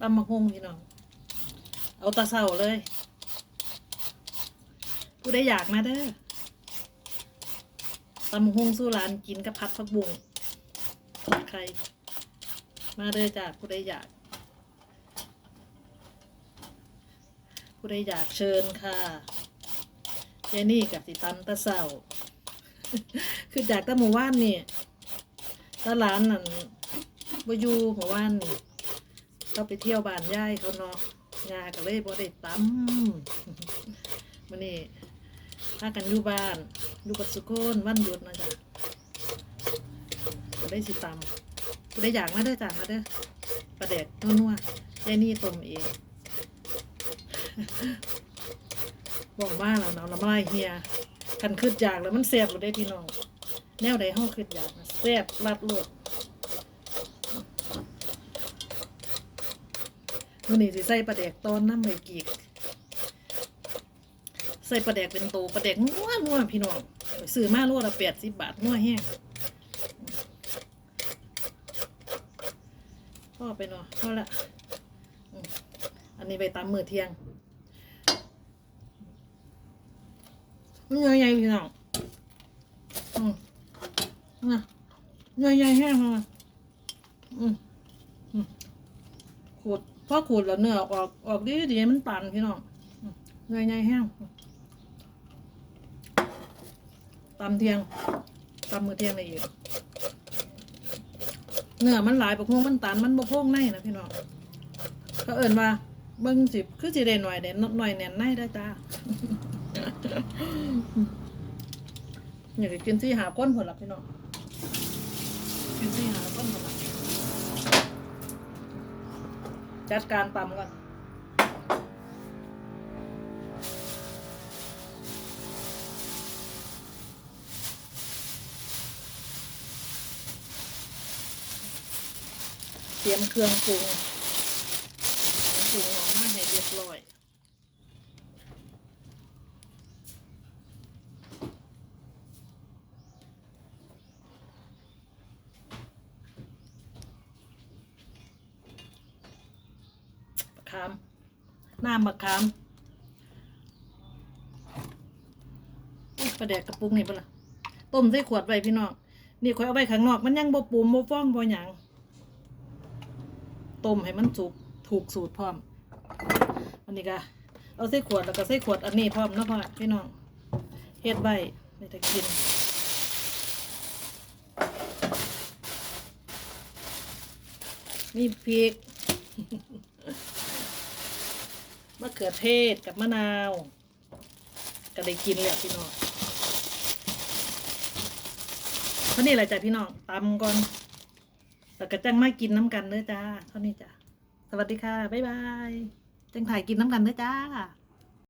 ตำมะฮุ่งพี่น้อง เอาตาเศร้าเลย ผู้ได้อยากมาเด้อตำมะฮุ่งสู้ร้านกินกับพัดผักบุ้งทอดไข่มาเด้อจ้าผู้ได้อยาก ผู้ใดอยากเชิญค่ะเจนี่กับติตันตะเศร้าคือจากตะหมู่ว่านนี่ตะหลานนั่นบอยู่หมู่ว่านนี่ เขาไปเที่ยวบ้านย่ายเขาเนาะงาก็เลยบ่ได้ตำมันนี่ถ้ากันอยู่บ้านอยู่ปัดสุโคนวันหยุดนะจ๊ะก็ได้สิตำผู้ใดอยากมาเด้จ้ะมาเด้อประเด็ดนัวๆเจนี่ต้มเองบอกว่าเราเนาะน้ำลายเฮียคันขึ้นอยากแล้วมันแซ่บเลยได้พี่น้องแนวใดห้องขึ้นอยากนะแซ่บรัดลือด วันนี้สิใส่ปลาแดกตอนน้ำใบกีกใส่ปลาแดกเป็นโตปลาแดกนัวนัวพี่น้องซื้อมาโลละแปดสิบบาทนัวแห้งพ่อไปเนาะพ่อละอันนี้ไปตามมือเที่ยงมันใหญ่พี่น้องอืมนะใหญ่แห้งเลยอืมอืมขูด พอขูดแล้วเนื้อออกออกดีดีมันตันพี่น้องอืมใหญ่แห้งตำเทียงตำมือเทียงได้อีกเนื้อมันหลายปกพวงมันตันมันบกพวงในนะพี่น้องเขาเอิ่นว่าเบิ่งสิคือสิได้หน่อยเด่นหน่อยแน่นในได้จ้าอยากกินซี่หาก้นผลลัพธ์พี่น้องกินซี่หาก้นผลลัพธ์ จัดการตำก่อนเตรียมเครื่องปรุงเครื่องปรุงออกมาให้เรียบร้อย มะ ขามน้ำมะขามอุ๊ยปลาแดกกระปุกนี่ปะล่ะต้มใส่ขวดไว้พี่น้องนี่ข่อยเอาไว้ข้างนอกมันยังบ่ปูมบ่ฟ้องบ่หยังต้มให้มันสุกถูกสูตรพร้อมอันนี้ก็เอาใส่ขวดแล้วก็ใส่ขวดอันนี้พร้อมนะพ่อพี่น้องเฮ็ดไว้ไม่ได้กินมีพริกะเขือเทศกับมะนาวก็ได้กินแล้วพี่น้องเท่านี้แหละจ้ะพี่น้องตำก่อนแล้วก็จังมากินน้ำกันเด้อจ้าเท่านี้จ้ะสวัสดีค่ะบ๊ายบายจังถ่ายกินน้ำกันเด้อจ้า